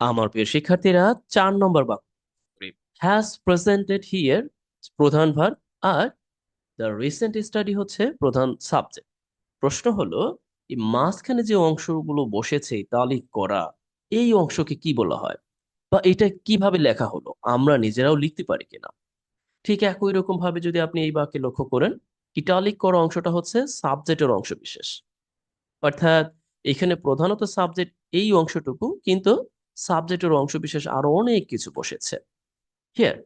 আমার প্রিয় শিক্ষার্থীরা চার নম্বর বাক্য। হ্যাজ প্রেজেন্টেড হিয়ার প্রধান ভার আর দ্য রিসেন্ট স্টাডি হচ্ছে প্রধান সাবজেক্ট প্রশ্ন হলো এই মাঝখানে যে অংশগুলো বসেছে তালিক করা এই অংশকে কি বলা হয়? বা এটা কীভাবে লেখা হলো? আমরা নিজেরাও লিখতে পারি কিনা? ঠিক একই রকম ভাবে যদি আপনি এই বাক্যে লক্ষ্য করেন ইটালিক করা অংশটা হচ্ছে সাবজেক্টের অংশ বিশেষ অর্থাৎ এখানে প্রধানত সাবজেক্ট এই অংশটুকু কিন্তু সাবজেক্টের অংশ বিশেষ আরও অনেক কিছু বসেছে। হিয়ার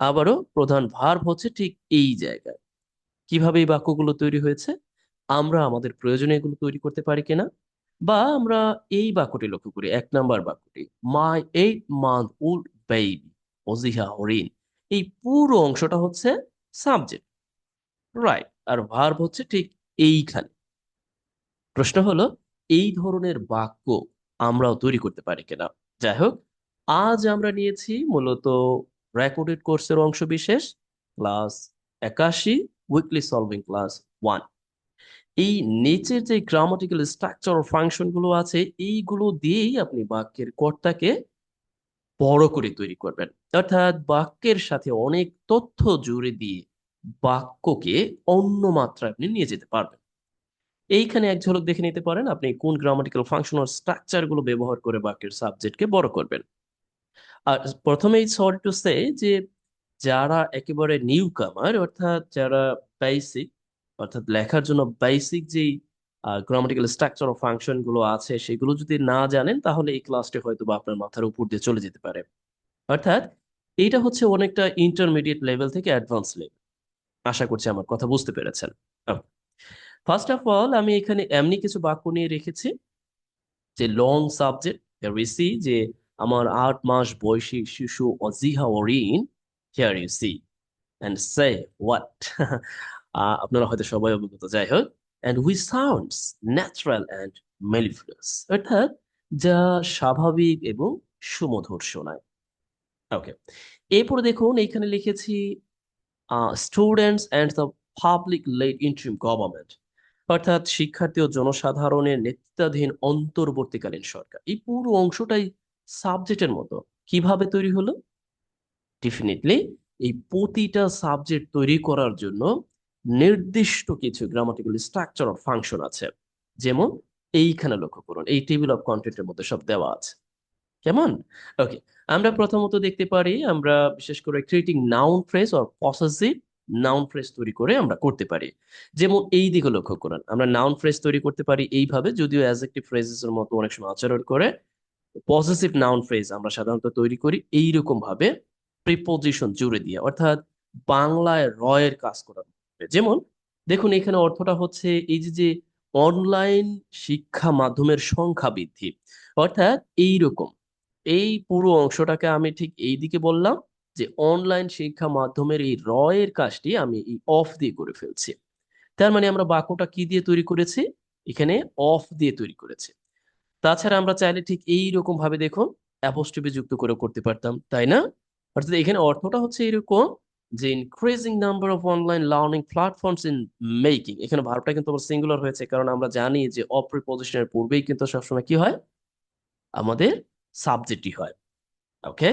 আবারও প্রধান ভার্ব হচ্ছে ঠিক এই জায়গায়। কীভাবে এই বাক্যগুলো তৈরি হয়েছে? আমরা আমাদের প্রয়োজনে এগুলো তৈরি করতে পারি কিনা? বা আমরা এই বাক্যটি লক্ষ্য করি, এক নাম্বার বাক্যটি my eight month old baby Ajiha হরিণ এই পুরো অংশটা হচ্ছে সাবজেক্ট রাইট আর ভার্ব হচ্ছে ঠিক এইখানে। প্রশ্ন হলো, এই ধরনের বাক্য আমরাও তৈরি করতে পারি কিনা। যাই হোক আজ আমরা নিয়েছি মূলত রেকর্ডেড কোর্সের অংশ বিশেষ ক্লাস একাশি উইকলি সলভিং ক্লাস ওয়ান এই নিচের যে গ্রামাটিক্যাল স্ট্রাকচার ও ফাংশনগুলো আছে, এইগুলো দিয়েই আপনি বাক্যের কর্তাকে বড় করে তৈরি করবেন। অর্থাৎ বাক্যের সাথে অনেক তথ্য জুড়ে দিয়ে বাক্যকে অন্য মাত্রায় আপনি নিয়ে যেতে পারবেন। এইখানে এক ঝলক দেখে নিতে পারেন আপনি কোন গ্রামাটিক্যাল ফাংশন ও স্ট্রাকচারগুলো ব্যবহার করে বাক্যের সাবজেক্টকে বড় করবেন। আর প্রথমেই সরি টু সে যে যারা একেবারে নিউ কামার অর্থাৎ যারা বেসিক অর্থাৎ লেখার জন্য বেসিক যেই গ্রামাটিক্যাল স্ট্রাকচার ও ফাংশনগুলো আছে সেগুলো যদি না জানেন তাহলে এই ক্লাসটি হয়তো বা আপনার মাথার উপর দিয়ে চলে যেতে পারে। অর্থাৎ এইটা হচ্ছে অনেকটা ইন্টারমিডিয়েট লেভেল থেকে অ্যাডভান্স লেভেল আশা করছি আমার কথা বুঝতে পেরেছেন। ফার্স্ট অফ অল আমি এখানে এমনি কিছু বাক্য নিয়ে রেখেছি, যে লং সাবজেক্ট রিসি যে আমার আট মাস বয়সী শিশু Ajiha Orin here you see and say what আপনারা হয়তো সবাই অবগত যাই হোক and we sounds natural and mellifluous অর্থাৎ যা স্বাভাবিক এবং সুমধুর শোনায়। ওকে এরপরে দেখুন, এখানে লিখেছি students and the public led interim government অর্থাৎ শিক্ষার্থী ও জনসাধারণের নেতৃত্বাধীন অন্তর্বর্তীকালীন সরকার। এই পুরো অংশটাই সাবজেক্টের মতো। কীভাবে তৈরি হলো? ডেফিনেটলি এই প্রতিটা সাবজেক্ট তৈরি করার জন্য নির্দিষ্ট কিছু গ্রামাটিক্যাল স্ট্রাকচার অফ ফাংশন আছে। যেমন এইখানে লক্ষ্য করুন, এই টেবিল অফ কন্টেন্টের মধ্যে সব দেওয়া আছে। কেমন? ওকে আমরা প্রথমত দেখতে পারি, আমরা বিশেষ করে creating noun phrase or possessive noun phrase তৈরি করে আমরা করতে পারি। যেমন এই দিকে লক্ষ্য করুন, আমরা নাউন ফ্রেজ তৈরি করতে পারি এইভাবে, যদিও অ্যাজেক্টিভ ফ্রেজেস এর মতো অনেক সময় আচরণ করে পজিটিভ নাউন ফ্রেজ আমরা সাধারণত তৈরি করি এইরকম ভাবে প্রিপোজিশন জুড়ে দিয়ে, অর্থাৎ বাংলায় রয়ের কাজ করা যেমন, দেখুন এখানে অর্থটা হচ্ছে এই যে যে অনলাইন শিক্ষা মাধ্যমের সংখ্যা বৃদ্ধি, অর্থাৎ এই রকম এই পুরো অংশটাকে আমি ঠিক এই দিকে বললাম যে অনলাইন শিক্ষা মাধ্যমের এই র এর কাজটি আমি এই অফ দিয়ে করে ফেলছি। তার মানে আমরা বাক্যটা কি দিয়ে তৈরি করেছি? এখানে অফ দিয়ে তৈরি করেছি। তাছাড়া আমরা চাইলে ঠিক এই রকম ভাবে দেখুন অ্যাপোস্ট্রফি যুক্ত করে করতে পারতাম, তাই না? অর্থাৎ এখানে অর্থটা হচ্ছে এরকম যে increasing number of online learning platforms in making এখানে ভার্বটা কিন্তু আবার সিঙ্গুলার হয়েছে, কারণ আমরা জানি যে অপ্রিপোজিশনের পূর্বেই কিন্তু সবসময় কি হয়? আমাদের সাবজেক্টই হয়। ওকে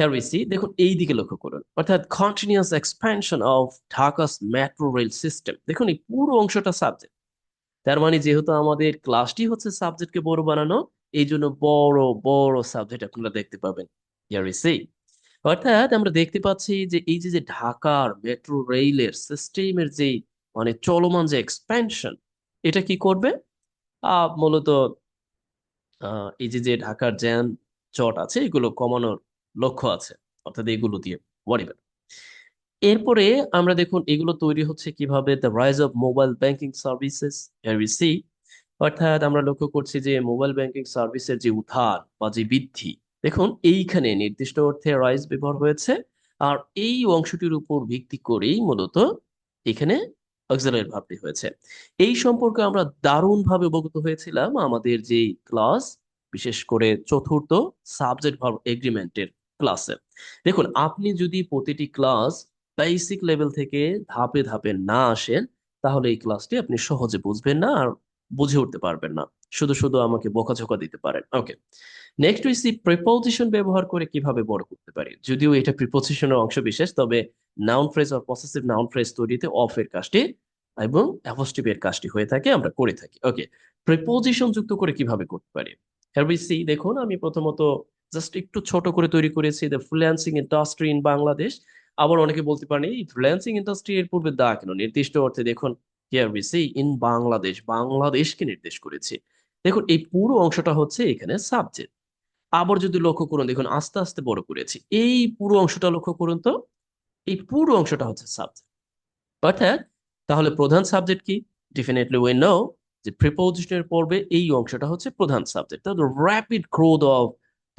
হিয়ার উই সি দেখুন এই দিকে লক্ষ্য করুন। অর্থাৎ continuous expansion of Dhaka's metro rail system দেখুন, এই পুরো অংশটা সাবজেক্ট তার মানে যেহেতু আমাদের ক্লাসটি হচ্ছে সাবজেক্টকে বড় বানানো, এই জন্য বড় বড় সাবজেক্ট আপনারা দেখতে পাবেন। হিয়ার উই সি অর্থাৎ আমরা দেখতে পাচ্ছি যে এই যে যে ঢাকার মেট্রো রেলের সিস্টেমের যে মানে চলমান যে এক্সপ্যানশন এটা কি করবে? মূলত এই যে যে ঢাকার জ্যাম চট আছে, এগুলো কমানোর লক্ষ্য আছে, অর্থাৎ এগুলো দিয়ে ওয়ারিবেন এরপরে আমরা দেখুন এগুলো তৈরি হচ্ছে কীভাবে the rise of mobile banking services see অর্থাৎ আমরা লক্ষ্য করছি যে মোবাইল ব্যাংকিং সার্ভিসের যে উত্থান বা যে বৃদ্ধি, দেখুন এইখানে নির্দিষ্ট অর্থে রাইজ ব্যবহার হয়েছে, আর এই অংশটির উপর ভিত্তি করেই মূলত এখানে অক্সিলারি ভাবটি হয়েছে। এই সম্পর্কে আমরা দারুণভাবে অবগত হয়েছিলাম আমাদের যে ক্লাস বিশেষ করে চতুর্থ সাবজেক্ট ভার্ব এগ্রিমেন্টের ক্লাসে দেখুন, আপনি যদি প্রতিটি ক্লাস বেসিক লেভেল থেকে ধাপে ধাপে না আসেন, তাহলে এই ক্লাসটি আপনি সহজে বুঝবেন না আর বুঝে উঠতে পারবেন না। শুধু শুধু আমাকে বকাঝকা দিতে পারেন। Okay next we see preposition ব্যবহার করে কীভাবে বড় করতে পারি। যদিও এটা প্রিপোজিশনের অংশ বিশেষ, তবে নাউন ফ্রেজ আর পসেসিভ নাউন ফ্রেজ তৈরিতে অফ এর কাজটি এবং অ্যাপোস্টিভ এর কাজটি হয়ে থাকে, আমরা করে থাকি। ওকে প্রিপোজিশন যুক্ত করে কীভাবে করতে পারি? হেয়ার সি দেখুন, আমি প্রথমত জাস্ট একটু ছোট করে তৈরি করেছি the freelancing industry in Bangladesh আবার অনেকে বলতে পারেন, এই ফ্রিল্যান্সিং ইন্ডাস্ট্রি এর পূর্বে দা কেন? নির্দিষ্ট অর্থে দেখুন here we see in Bangladesh বাংলাদেশকে নির্দেশ করেছি। দেখুন, এই পুরো অংশটা হচ্ছে এখানে সাবজেক্ট আবার যদি লক্ষ্য করুন, দেখুন, আস্তে আস্তে বড় করেছি। এই পুরো অংশটা লক্ষ্য করুন তো, এই পুরো অংশটা হচ্ছে সাবজেক্ট অর্থাৎ তাহলে প্রধান সাবজেক্ট কি? ডেফিনেটলি উই নো যে প্রিপোজিশনের পর্বে এই অংশটা হচ্ছে প্রধান সাবজেক্ট তাহলে rapid growth of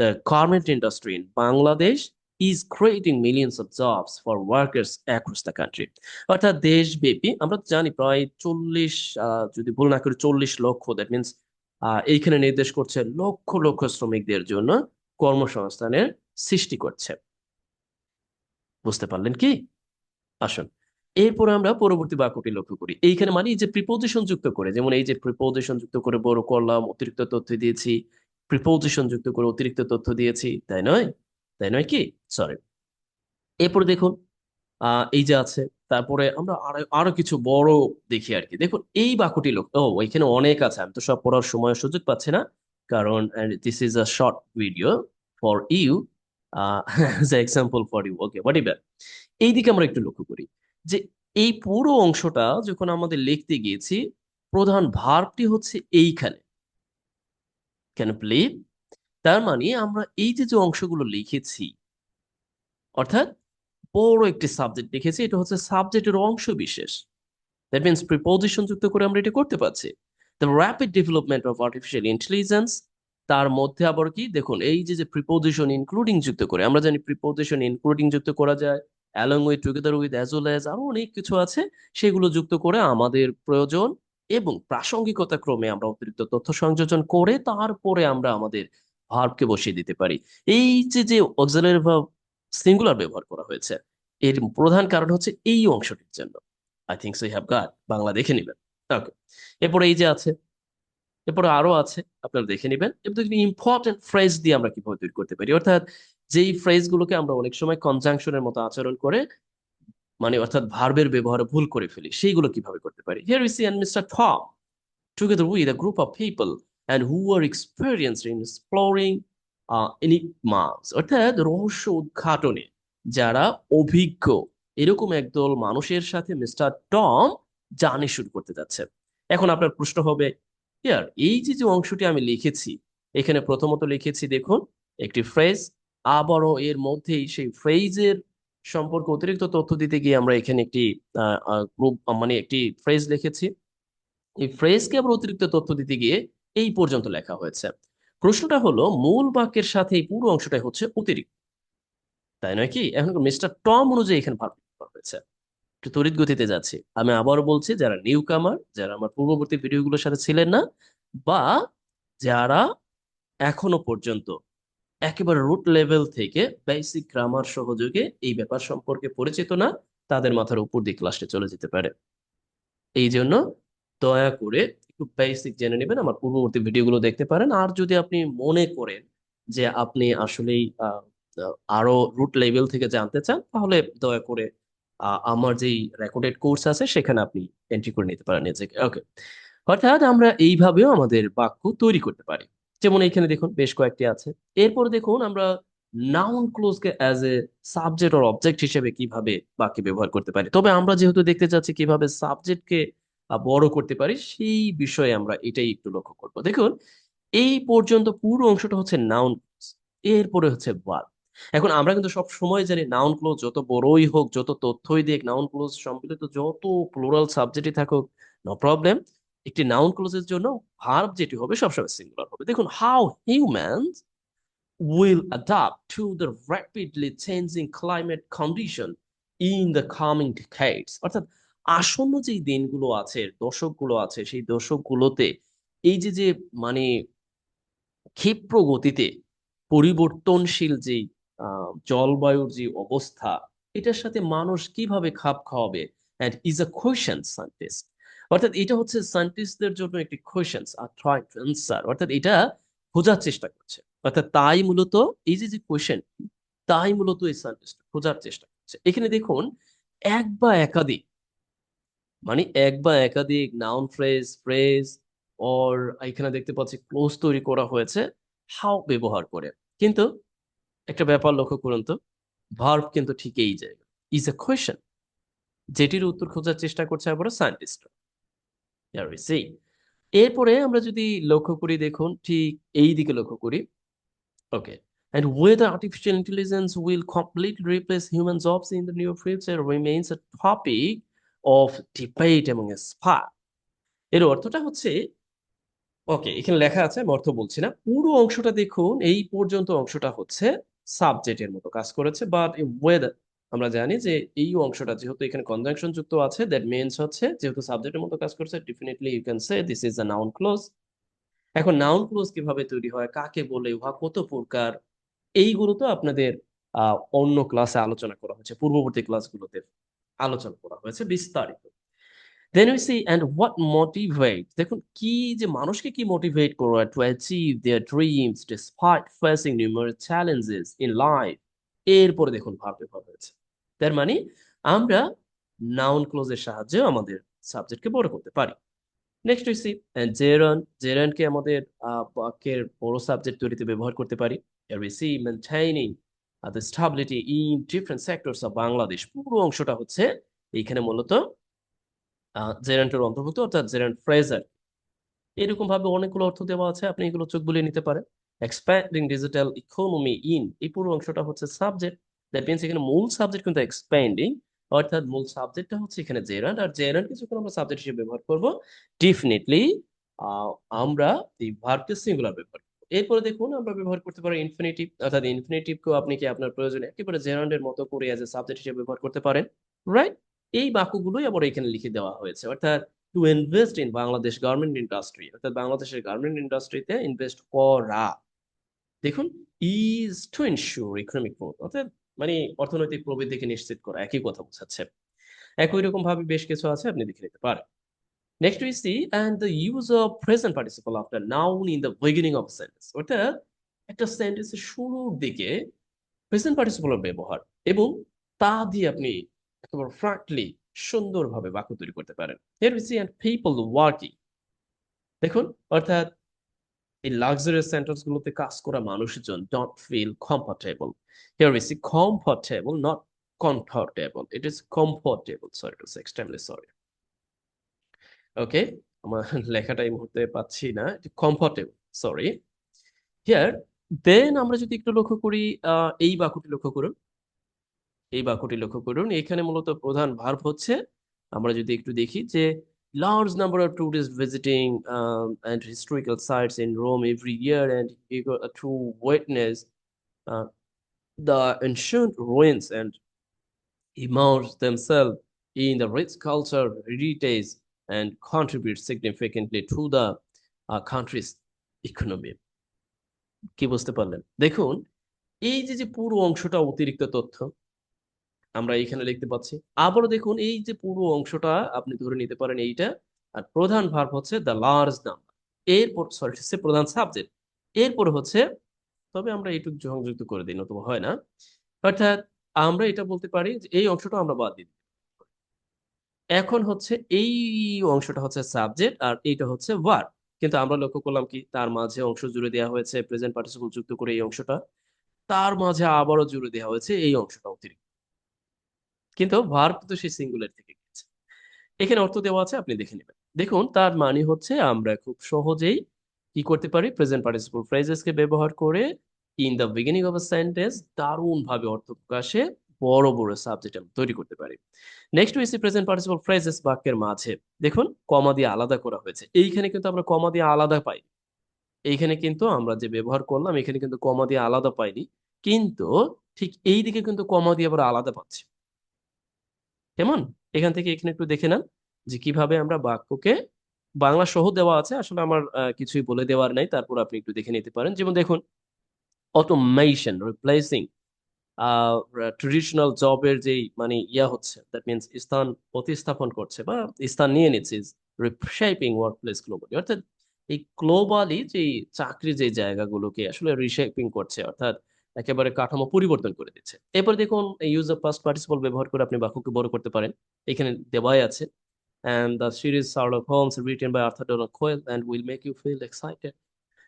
the garment industry in Bangladesh is creating millions of jobs for workers across the country অর্থাৎ দেশব্যাপী, আমরা জানি প্রায় চল্লিশ যদি ভুল না করি, চল্লিশ লক্ষ দ্যাট মিনস এইখানে নির্দেশ করছে লক্ষ লক্ষ শ্রমিকদের জন্য কর্মসংস্থানের সৃষ্টি করছে। বুঝতে পারলেন কি? আসুন, এরপর আমরা পরবর্তী বাক্যটি লক্ষ্য করি। এইখানে মানে এই যে প্রিপোজিশন যুক্ত করে, যেমন এই যে প্রিপোজিশন যুক্ত করে বড় করলাম অতিরিক্ত তথ্য দিয়েছি প্রিপোজিশন যুক্ত করে অতিরিক্ত তথ্য দিয়েছি, তাই নয়? তাই নয় কি? সরি এরপরে দেখুন এই যে আছে, তারপরে আমরা আরও আরও কিছু বড় দেখি আর কি দেখুন, এই বাক্যটি লোক, ও, এখানে অনেক আছে, আমি তো সব পড়ার সময় সুযোগ পাচ্ছি না, কারণ this is a short video for you example for you okay whatever এইদিকে আমরা একটু লক্ষ্য করি, যে এই পুরো অংশটা যখন আমাদের লিখতে গিয়েছি, প্রধান ভার্বটি হচ্ছে এইখানে। কেন প্লে তার মানে আমরা এই যে যে অংশগুলো লিখেছি, অর্থাৎ বড় একটি সাবজেক্ট লিখেছি, এটা হচ্ছে সাবজেক্টের অংশ বিশেষ। দ্যাট মিনস প্রিপোজিশন যুক্ত করে আমরা এটা করতে পারছি। The rapid development of artificial intelligence তার মধ্যে আবার কি? দেখুন, এই যে যে প্রিপোজিশন ইনক্লুডিং যুক্ত করে, আমরা জানি প্রিপোজিশন ইনক্লুডিং যুক্ত করা যায় along with together with as well as আরও অনেক কিছু আছে, সেগুলো যুক্ত করে আমাদের প্রয়োজন এবং প্রাসঙ্গিকতা ক্রমে আমরা অতিরিক্ত তথ্য সংযোজন করে তারপরে আমরা আমাদের ভার্বকে বসিয়ে দিতে পারি। এই যে যে অক্সিলারি ভার্ব সিঙ্গুলার ব্যবহার করা হয়েছে, এর প্রধান কারণ হচ্ছে এই অংশটির জন্য। I think so have got Bangla দেখে নেবেন। ওকে এরপরে এই যে আছে, এরপরে আরও আছে, আপনারা দেখে নেবেন। এবার ইম্পর্টেন্ট ফ্রেজ দিয়ে আমরা কীভাবে তৈরি করতে পারি। অর্থাৎ যেই ফ্রেজ গুলোকে আমরা অনেক সময় কনজাংশনের মতো আচরণ করে মানে অর্থাৎ ভার্বের ব্যবহারে ভুল করে ফেলি সেইগুলো কীভাবে করতে পারি? Here we see and mister Tom together with a group of people who were experienced in exploring uh, enigmas অর্থাৎ রহস্য উদ্ঘাটনে যারা অভিজ্ঞ। এরকম একদল মানুষের সাথে মিস্টার টম জার্নি শুরু করতে যাচ্ছে। এখন আপনার প্রশ্ন হবে ইয়ার এই যে যে অংশটি আমি লিখেছি এখানে প্রথমত লিখেছি দেখুন একটি ফ্রেজ আবারও এর মধ্যেই সেই ফ্রেজের সম্পর্কে অতিরিক্ত তথ্য দিতে গিয়ে আমরা এখানে একটি গ্রুপ মানে একটি ফ্রেজ লিখেছি। এই ফ্রেজকে আবার অতিরিক্ত তথ্য দিতে গিয়ে এই পর্যন্ত লেখা হয়েছে। প্রশ্নটা হলো, মূল বাক্যের সাথে এই পুরো অংশটাই হচ্ছে অতিরিক্ত। তাই নয় কি? এখন মিস্টার টম অনুযায়ী এখানে ভার হয়েছে। একটু তড়িৎ গতিতে যাচ্ছি। আমি আবারও বলছি, যারা নিউ কামার যারা আমার পূর্ববর্তী ভিডিওগুলোর সাথে ছিলেন না, বা যারা এখনও পর্যন্ত একেবারে রুট লেভেল থেকে বেসিক গ্রামার সহযোগে এই ব্যাপার সম্পর্কে পরিচিত না, তাদের মাথার উপর দিয়ে ক্লাসটা চলে যেতে পারে। এই জন্য দয়া করে একটু বেসিক জেনে নেবেন, আমার পূর্ববর্তী ভিডিওগুলো দেখতে পারেন। আর যদি আপনি মনে করেন যে আপনি আসলেই আরও রুট লেভেল থেকে জানতে চান, তাহলে দয়া করে আমার যেই রেকর্ডেড কোর্স আছে, সেখানে আপনি এন্ট্রি করে নিতে পারেন নিজেকে। ওকে অর্থাৎ আমরা এইভাবেও আমাদের বাক্য তৈরি করতে পারি। যেমন এখানে দেখুন, বেশ কয়েকটি আছে। এরপর দেখুন, আমরা noun ক্লোজকে as a subject or object হিসেবে কীভাবে বাক্যে ব্যবহার করতে পারি। তবে আমরা যেহেতু দেখতে চাচ্ছি কীভাবে সাবজেক্টকে বড় করতে পারি, সেই বিষয়ে আমরা এটাই একটু লক্ষ্য করব। দেখুন, এই পর্যন্ত পুরো অংশটা হচ্ছে নাউন ক্লোজ এরপরে হচ্ছে ভার্ব এখন আমরা কিন্তু সব সময় জানি নাউন ক্লোজ যত বড়ই হোক, যত তথ্যই দিক নাউন ক্লোজ সম্মিলিত যত প্লোরাল সাবজেক্টই থাকুক নো প্রবলেম একটি নাউন ক্লোজের জন্য ভার্ব যেটি হবে সবসময় সিঙ্গুলার হবে। দেখুন how humans will adapt to the rapidly changing climate condition in the coming decades অর্থাৎ আসন্ন যে দিনগুলো আছে, দশকগুলো আছে, সেই দশকগুলোতে এই যে যে মানে ক্ষিপ্র গতিতে পরিবর্তনশীল যে জলবায়ুর যে অবস্থা, এটার সাথে মানুষ কীভাবে খাপ খাওয়াবে? And is a question scientist অর্থাৎ এটা হচ্ছে সায়েন্টিস্টদের জন্য একটি কোয়েশ্চেন আর ট্রাই টু অ্যান্সার অর্থাৎ এটা খোঁজার চেষ্টা করছে। অর্থাৎ তাই মূলত এই যে যে কোয়েশ্চেন তাই মূলত এই সায়েন্টিস্ট খোঁজার চেষ্টা করছে। এখানে দেখুন, এক বা একাধিক মানে এক বা একাধিক নাউন ফ্রেজ ফ্রেজ অর এখানে দেখতে পাচ্ছি ক্লোজ তৈরি করা হয়েছে হাউ ব্যবহার করে। কিন্তু একটা ব্যাপার লক্ষ্য করুন তো ভার্ব কিন্তু ঠিক এই জায়গা ইজ এ কোয়েশ্চেন যেটির উত্তর খোঁজার চেষ্টা করছে আবার সায়েন্টিস্ট এরপরে আমরা যদি লক্ষ্য করি দেখুন ঠিক এই দিকে লক্ষ্য করি ওকে And whether artificial intelligence will completely replace human jobs in the near future remains a topic of debate among experts. এর অর্থটা হচ্ছে ওকে এখানে লেখা আছে আমি অর্থ বলছি না পুরো অংশটা দেখুন এই পর্যন্ত অংশটা হচ্ছে সাবজেক্টের মতো কাজ করেছে বাট ওয়েদার আমরা জানি যে এই অংশটা যেহেতু এখানে কনজাংশন যুক্ত আছে দ্যাট মিনস হচ্ছে যেহেতু সাবজেক্টের মতো কাজ করছে definitely you can say this is a noun clause এখন নাউন ক্লোজ কীভাবে তৈরি হয়, কাকে বলে, উহা কত প্রকার এইগুলো তো আপনাদের অন্য ক্লাসে আলোচনা করা হয়েছে, পূর্ববর্তী ক্লাসগুলোতে আলোচনা করা হয়েছে বিস্তারিত। Then we see and what motivate দেখুন, কি যে মানুষকে কি মোটিভেট করে to achieve their dreams despite facing numerous challenges in life এরপরে দেখুন ভাব হয়েছে তার মানে আমরা নাউন ক্লোজের সাহায্যে আমাদের সাবজেক্টকে বড় করতে পারি। নেক্সট উই জেরন জেরান জেরানকে আমাদের বাক্যের বড় সাবজেক্ট তৈরিতে ব্যবহার করতে পারি। Uh, the stability in different Bangladesh পুরো অংশটা হচ্ছে এইখানে মূলত জেরান্টের অন্তর্ভুক্ত অর্থাৎ জেরান্ট ফ্রেজার এরকম ভাবে অনেকগুলো অর্থ দেওয়া আছে আপনি এগুলো চোখ বুলিয়ে নিতে পারেন। এক্সপ্যান্ডিং ডিজিটাল ইকোনমি ইন এই পুরো অংশটা হচ্ছে সাবজেক্ট দ্যাট মিনস এখানে মূল সাবজেক্ট কিন্তু এক্সপ্যান্ডিং অর্থাৎ মূল সাবজেক্টটা হচ্ছে এখানে জেরান্ট আর জেরান্টকে যখন আমরা সাবজেক্ট হিসেবে ব্যবহার করব। ডেফিনেটলি আমরা এই ভার্বকে সিঙ্গুলার ব্যবহার এরপরে দেখুন, আমরা ব্যবহার করতে পারি ইনফিনিটিভ অর্থাৎ ইনফিনিটিভকেও আপনি কি আপনার প্রয়োজনে একেবারে জেরান্ডের মতো করে অ্যাজ এ সাবজেক্ট হিসেবে ব্যবহার করতে পারেন। রাইট এই বাক্যগুলোই আবার এখানে লিখে দেওয়া হয়েছে। অর্থাৎ to invest in Bangladesh garment industry অর্থাৎ বাংলাদেশের গার্মেন্ট ইন্ডাস্ট্রিতে ইনভেস্ট করা। দেখুন is to ensure economic growth অর্থাৎ মানে অর্থনৈতিক প্রবৃদ্ধিকে নিশ্চিত করা, একই কথা বোঝাচ্ছে একই রকম ভাবে বেশ কিছু আছে, আপনি দেখে নিতে পারেন we see, and the use of present participle after noun in the beginning of a sentence. অর্থাৎ একটা সেন্টেন্সের শুরুর দিকে প্রেজেন্ট পার্টিসিপলের ব্যবহার এবং তা দিয়ে আপনি একেবারে ফ্রাঙ্কলি সুন্দরভাবে বাক্য তৈরি করতে পারেন Here we see, and people working. দেখুন, অর্থাৎ এই লাক্সারিয়াস সেন্টেন্স গুলোতে কাজ করা মানুষজন dot feel comfortable we see comfortable, not comfortable. It is comfortable. Sorry to say extremely sorry. Okay আমার লেখাটা এই মুহূর্তে পাচ্ছি না। কমফর্টেবল সরি হিয়ার দেন আমরা যদি একটু লক্ষ্য করি এই বাক্যটি লক্ষ্য করুন। এই বাক্যটি লক্ষ্য করুন। এখানে মূলত প্রধান ভার্ব হচ্ছে, আমরা যদি একটু দেখি যে large number of tourists visiting um, and historical sites in Rome every year and to witness uh, the ancient ruins and immerse themselves in the rich culture, heritage, and contribute significantly to the uh, country's economy কি বুঝতে পারলেন দেখুন এই যে যে পুরো অংশটা অতিরিক্ত তথ্য আমরা এখানে লিখতে পাচ্ছি। আবারও দেখুন, এই যে পুরো অংশটা আপনি ধরে নিতে পারেন এইটা, আর প্রধান ভার্ব হচ্ছে দ্য লার্জ নাম্বার এরপর সরি হচ্ছে প্রধান সাবজেক্ট এরপর হচ্ছে, তবে আমরা এইটুকু সংযুক্ত করে দিই, নতুবা হয় না। অর্থাৎ আমরা এটা বলতে পারি যে এই অংশটা আমরা বাদ দিই। এখন হচ্ছে এই অংশটা হচ্ছে সাবজেক্ট আর এইটা হচ্ছে ওয়ার্ড কিন্তু আমরা লক্ষ্য করলাম কি, তার মাঝে অংশ জুড়ে দেওয়া হয়েছে প্রেজেন্ট পার্টিসিপল যুক্ত করে এই অংশটা। তার মাঝে আবারও জুড়ে দেওয়া হয়েছে এই অংশটা অতিরিক্ত। কিন্তু ভার্ব তো সেই সিঙ্গুলার থেকে গেছে। এখানে অর্থ দেওয়া আছে, আপনি দেখে নেবেন। দেখুন, তার মানে হচ্ছে আমরা খুব সহজেই কি করতে পারি? প্রেজেন্ট পার্টিসিপল ফ্রেজেসকে ব্যবহার করে in the beginning of a sentence দারুণ ভাবে অর্থ প্রকাশে বড় বড় সাবজেক্ট আমরা তৈরি করতে পারি। Next we see present participle phrases বাক্যের মাঝে। দেখুন কমা দিয়ে আলাদা করা হয়েছে। এইখানে কিন্তু আমরা কমা দিয়ে আলাদা পাই এইখানে কিন্তু আমরা যে ব্যবহার করলাম, এখানে কিন্তু কমা দিয়ে আলাদা পাইনি। কিন্তু ঠিক এই দিকে কিন্তু কমা দিয়ে আবার আলাদা পাচ্ছি। কেমন এখান থেকে এখানে একটু দেখে নেন যে কীভাবে আমরা বাক্যকে বাংলা সহ দেওয়া আছে। আসলে আমার কিছুই বলে দেওয়ার নাই, তারপর আপনি একটু দেখে নিতে পারেন। যেমন দেখুন অটোমেশন রিপ্লেসিং ট্রেডিশনাল জবের যেই মানে ইয়া হচ্ছে দ্যাট মিনস স্থান প্রতিস্থাপন করছে বা স্থান নিয়ে নিচ্ছে রিশেপিং ওয়ার্ক প্লেস গ্লোবালি অর্থাৎ এই গ্লোবালি যে চাকরি যে জায়গাগুলোকে আসলে রিশেপিং করছে, অর্থাৎ একেবারে কাঠামো পরিবর্তন করে দিচ্ছে। এরপর দেখুন ইউজ অফ পাস্ট পার্টিসিপল ব্যবহার করে আপনি বাক্যকে বড় করতে পারেন। এখানে দেওয়াই আছে। And the series Sherlock Holmes written by Arthur Conan Doyle and will make you feel excited.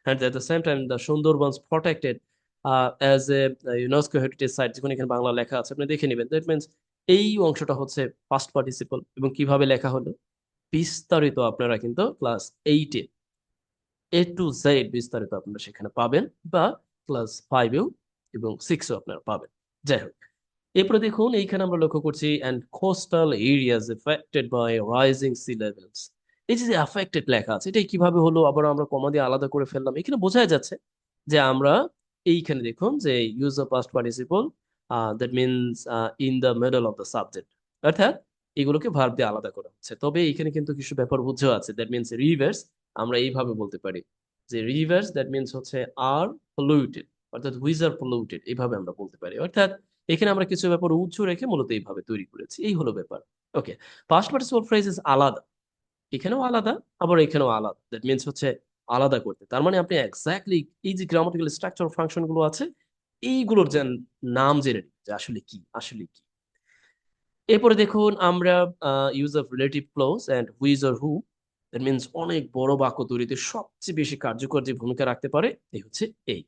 And at the same time the Sundarbans protected uh, as a UNESCO heritage যেখানে এখানে বাংলা লেখা আছে আপনি দেখে নেবেন। দ্যাট মিনস এই অংশটা হচ্ছে পাস্ট পার্টিসিপল এবং কীভাবে লেখা হলো? বিস্তারিত আপনারা কিন্তু ক্লাস এইটে এ টু জেড বিস্তারিত আপনারা সেখানে পাবেন বা ক্লাস ফাইভেও এবং সিক্সও আপনারা পাবেন। যাই হোক, এরপরে দেখুন, এইখানে আমরা লক্ষ্য করছি and coastal areas affected by rising sea levels এই যে অ্যাফেক্টেড লেখা আছে এটা কীভাবে হলো আবার আমরা কমা দিয়ে আলাদা করে ফেললাম। এখানে বোঝা যাচ্ছে যে আমরা এইখানে দেখুন যে use of past participle that means in the middle of the subject অর্থাৎ এগুলোকে ভার্ব দিয়ে আলাদা করা হচ্ছে। তবে এখানে কিন্তু কিছু ব্যাপার বুঝেও আছে। দ্যাট মিনস রিভার্স আমরা এইভাবে বলতে পারি। যে রিভার্স দ্যাট মিনস হচ্ছে আর পলিউটেড অর্থাৎ হুইজ আর পলিউটেড এইভাবে আমরা বলতে পারি। অর্থাৎ এখানে আমরা কিছু ব্যাপার উচ্চ রেখে মূলত এইভাবে তৈরি করেছি। এই হলো ব্যাপার। ওকে পাস্ট পার্টিসিপল ফ্রেজেস আলাদা। এখানেও আলাদা, আবার এখানেও আলাদা। দ্যাট মিনস হচ্ছে আলাদা করতে। তার মানে আপনি এক্স্যাক্টলি এই যে গ্রামাটিক্যাল স্ট্রাকচার ফাংশনগুলো আছে, এইগুলোর যে নাম জেনে যে আসলে কি আসলে কি। এরপরে দেখুন আমরা use of relative clause and whose or who that means অনেক বড় বাক্য তৈরিতে সবচেয়ে বেশি কার্যকর যে ভূমিকা রাখতে পারে, এই হচ্ছে এই।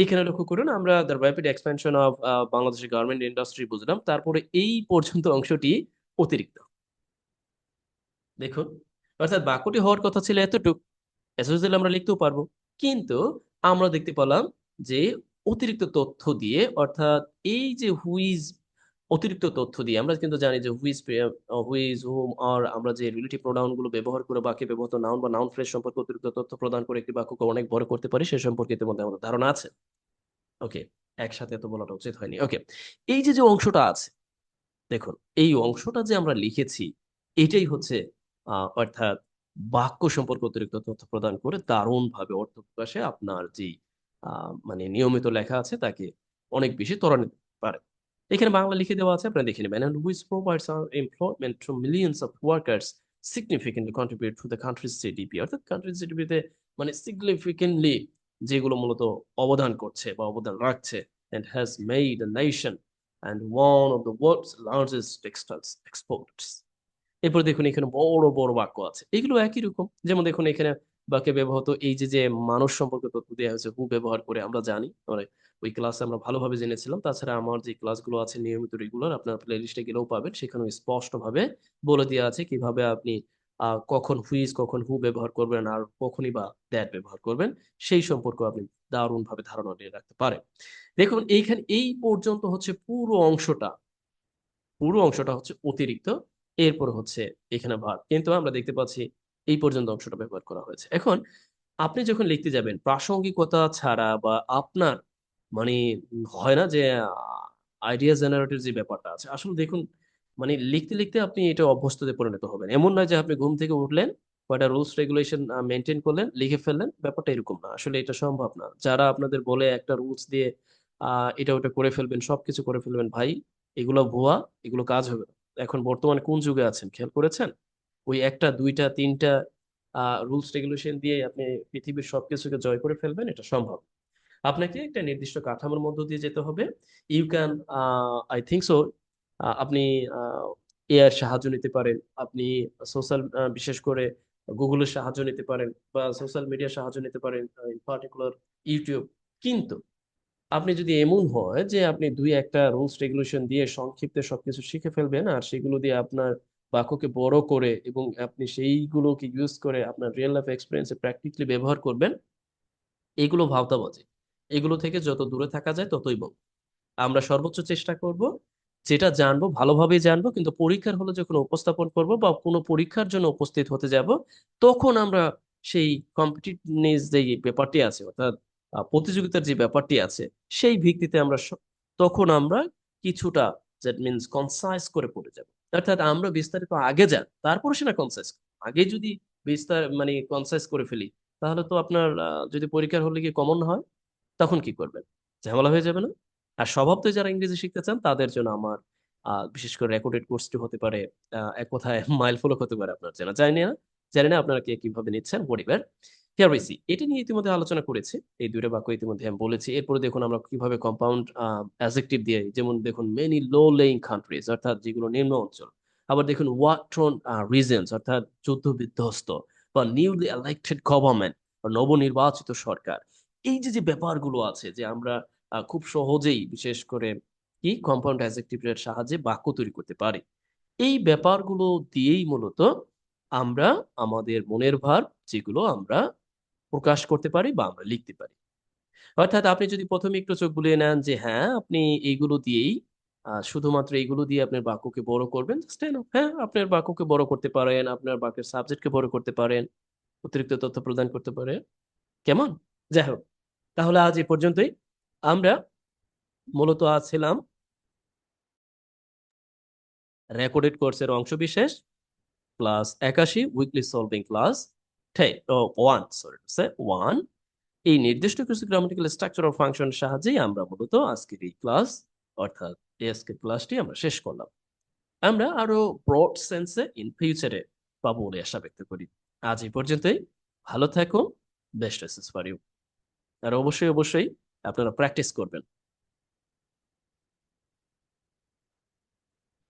এইখানে লক্ষ্য করুন, আমরা দ্য র্যাপিড এক্সপেনশন অফ বাংলাদেশের গার্মেন্ট ইন্ডাস্ট্রি বুঝলাম। তারপরে এই পর্যন্ত অংশটি অতিরিক্ত। দেখুন, অর্থাৎ বাক্যটি হওয়ার কথা ছিল এতটুক এসওসিএল আমরা লিখতেও পারব। কিন্তু আমরা দেখতে পেলাম যে অতিরিক্ত তথ্য দিয়ে, অর্থাৎ এই যে হুইজ অতিরিক্ত তথ্য দিয়ে। আমরা কিন্তু জানি যে হুইজ হুইজ হোম আর আমরা যে রিলেটিভ প্রোনাউনগুলো ব্যবহার করে বাক্যে ব্যবহৃত নাউন বা নাউন ফ্রেশ সম্পর্কে অতিরিক্ত তথ্য প্রদান করে একটি বাক্যকে অনেক বড় করতে পারি, সে সম্পর্কে ইতিমধ্যে আমাদের ধারণা আছে। ওকে একসাথে এত বলাটা উচিত হয়নি। ওকে এই যে যে অংশটা আছে, দেখুন, এই অংশটা যে আমরা লিখেছি, এটাই হচ্ছে অর্থাৎ বাক্য সম্পর্কে অতিরিক্ত তথ্য প্রদান করে দারুণ ভাবে অর্থ প্রকাশে আপনার যে মানে নিয়মিত লেখা আছে, তাকে অনেক বেশি ত্বরান্বিত পারে এখানে বাংলা লিখে দেওয়া আছে, আপনারা দেখে নেবেন। And which provides R employment to millions of workers significantly contribute to the country's GDP অর্থাৎ কান্ট্রিজ জিডিপিতে মানে সিগনিফিকেন্টলি যেগুলো মূলত অবদান করছে বা অবদান রাখছে and has made a nation and one of the world's largest textiles exports এরপর দেখুন, এখানে বড় বড় বাক্য আছে। এগুলো একই রকম। যেমন দেখুন, এখানে বাক্যে ব্যবহৃত এই যে যে মানুষ সম্পর্কে তথ্য দেওয়া হয়েছে হু ব্যবহার করে আমরা জানি। মানে ওই ক্লাসে আমরা ভালোভাবে জেনেছিলাম। তাছাড়া আমার যে ক্লাসগুলো আছে, নিয়মিত রেগুলার আপনার প্লে লিস্টে গেলেও পাবেন। সেখানে স্পষ্টভাবে বলে দেওয়া আছে কীভাবে আপনি কখন হুইজ কখন হু ব্যবহার করবেন আর কখনই বা দ্যাট ব্যবহার করবেন, সেই সম্পর্কে আপনি দারুণ ভাবে ধারণা নিয়ে রাখতে পারেন। দেখুন, এইখানে এই পর্যন্ত হচ্ছে পুরো অংশটা পুরো অংশটা হচ্ছে অতিরিক্ত। এরপর হচ্ছে এখানে ভার কিন্তু আমরা দেখতে পাচ্ছি এই পর্যন্ত অংশটা ব্যবহার করা হয়েছে। এখন আপনি যখন লিখতে যাবেন, প্রাসঙ্গিকতা ছাড়া বা আপনার মানে হয় না যে আইডিয়া জেনারেটের যে ব্যাপারটা আছে, আসলে দেখুন মানে লিখতে লিখতে আপনি এটা অভ্যস্ততে পরিণত হবেন। এমন নয় যে আপনি ঘুম থেকে উঠলেন, কয়টা রুলস রেগুলেশন মেনটেন করলেন, লিখে ফেললেন, ব্যাপারটা এরকম না। আসলে এটা সম্ভব না। যারা আপনাদের বলে একটা রুলস দিয়ে আহ এটা ওটা করে ফেলবেন, সবকিছু করে ফেলবেন, ভাই, এগুলো ভুয়া, এগুলো কাজ হবে না। এখন বর্তমানে কোন যুগে আছেন? খেয়াল করেছেন? ওই একটা, দুইটা, তিনটা আহ রুলস রেগুলেশন দিয়ে আপনি পৃথিবীর সবকিছুকে জয় করে ফেলবেন, এটা সম্ভব আপনাকে একটা নির্দিষ্ট কাঠামোর মধ্য দিয়ে যেতে হবে। You can I think so আপনি এআর সাহায্য নিতে পারেন। আপনি সোশ্যাল বিশেষ করে গুগলের সাহায্য নিতে পারেন বা সোশ্যাল মিডিয়ার সাহায্য নিতে পারেন ইন পার্টিকুলার ইউটিউব কিন্তু আপনি যদি এমন হয় যে আপনি দুই একটা রুলস রেগুলেশন দিয়ে সংক্ষিপ্তে সবকিছু শিখে ফেলবেন আর সেগুলো দিয়ে আপনার বাক্যকে বড় করে এবং আপনি সেইগুলোকে ইউজ করে আপনার রিয়েল লাইফ এক্সপিরিয়েন্সে প্র্যাকটিক্যালি ব্যবহার করবেন, এগুলো ভাবতাবাজি এগুলো থেকে যত দূরে থাকা যায় ততই বল আমরা সর্বোচ্চ চেষ্টা করব, যেটা জানব, ভালোভাবেই জানব, কিন্তু পরীক্ষার হলে যখন উপস্থাপন করব বা কোনো পরীক্ষার জন্য উপস্থিত হতে যাব, তখন আমরা সেই কম্পিটিভনেস যে ব্যাপারটি আছে, অর্থাৎ প্রতিযোগিতার যে ব্যাপারটি আছে, সেই ভিত্তিতে আমরা তখন আমরা কিছুটা দ্যাট মিনস কনসাইজ করে পড়ে যাব। অর্থাৎ আমরা বিস্তারিত আগে যান তারপরে সেটা কনসাইজ আগে যদি বিস্তার মানে কনসাইজ করে ফেলি, তাহলে তো আপনার যদি পরীক্ষার হলে গিয়ে কমন হয় তখন কি করবেন? ঝামেলা হয়ে যাবে না? আর স্বভাবত যারা ইংরেজি শিখতে চান, তাদের জন্য আমার বিশেষ করে রেকর্ডেড কোর্সটি হতে পারে এক কথায় মাইল ফলক হতে পারে আপনার জানা জানি না জানি না আপনারা কে কীভাবে নিচ্ছেন পরিবার হিয়ার উই সি এটা নিয়ে ইতিমধ্যে আলোচনা করেছি। এই দুইটা বাক্য ইতিমধ্যে আমি বলেছি। এরপরে দেখুন আমরা কীভাবে কম্পাউন্ড অ্যাজেক্টিভ দিয়ে, যেমন দেখুন মেনি লো লেইং কান্ট্রিজ অর্থাৎ যেগুলো নিম্ন অঞ্চল। আবার দেখুন ওয়াট্রন রিজনস অর্থাৎ যুদ্ধ বিধ্বস্ত বা নিউলি ইলেক্টেড গভর্নমেন্ট বা নবনির্বাচিত সরকার। এই যে যে ব্যাপারগুলো আছে যে, আমরা খুব সহজেই, বিশেষ করে কি কম্পাউন্ড অ্যাজেক্টিভের সাহায্যে বাক্য তৈরি করতে পারি। এই ব্যাপারগুলো দিয়েই মূলত আমরা আমাদের মনের ভার যেগুলো আমরা প্রকাশ করতে পারি বা আমরা লিখতে পারি। অর্থাৎ আপনি যদি প্রথমে একটু চোখ বুলিয়ে নেন যে হ্যাঁ আপনি এইগুলো দিয়েই শুধুমাত্র এইগুলো দিয়ে আপনার বাক্যকে বড় করবেন হ্যাঁ আপনার বাক্যকে বড় করতে পারেন, আপনার বাক্যের সাবজেক্টকে বড় করতে পারেন, অতিরিক্ত তথ্য প্রদান করতে পারেন। কেমন? যাই হোক। তাহলে আজ এই পর্যন্তই। আমরা মূলত আজ ছিলাম রেকর্ডেড কোর্সের অংশবিশেষ ক্লাস একাশি weekly solving class one sorry one এই নির্দিষ্ট কিছু গ্রামাটিক্যাল স্ট্রাকচার অফ ফাংশন সাহায্যেই আমরা মূলত আজকের এই ক্লাস অর্থাৎ আজকের ক্লাসটি আমরা শেষ করলাম। আমরা আরও ব্রড সেন্সে ইন ফিউচারে পাবো বলে আশা ব্যক্ত করি। আজ এই পর্যন্তই। ভালো থাকুন বেস্ট ফর ইউ আর অবশ্যই অবশ্যই আপনারা প্র্যাকটিস করবেন।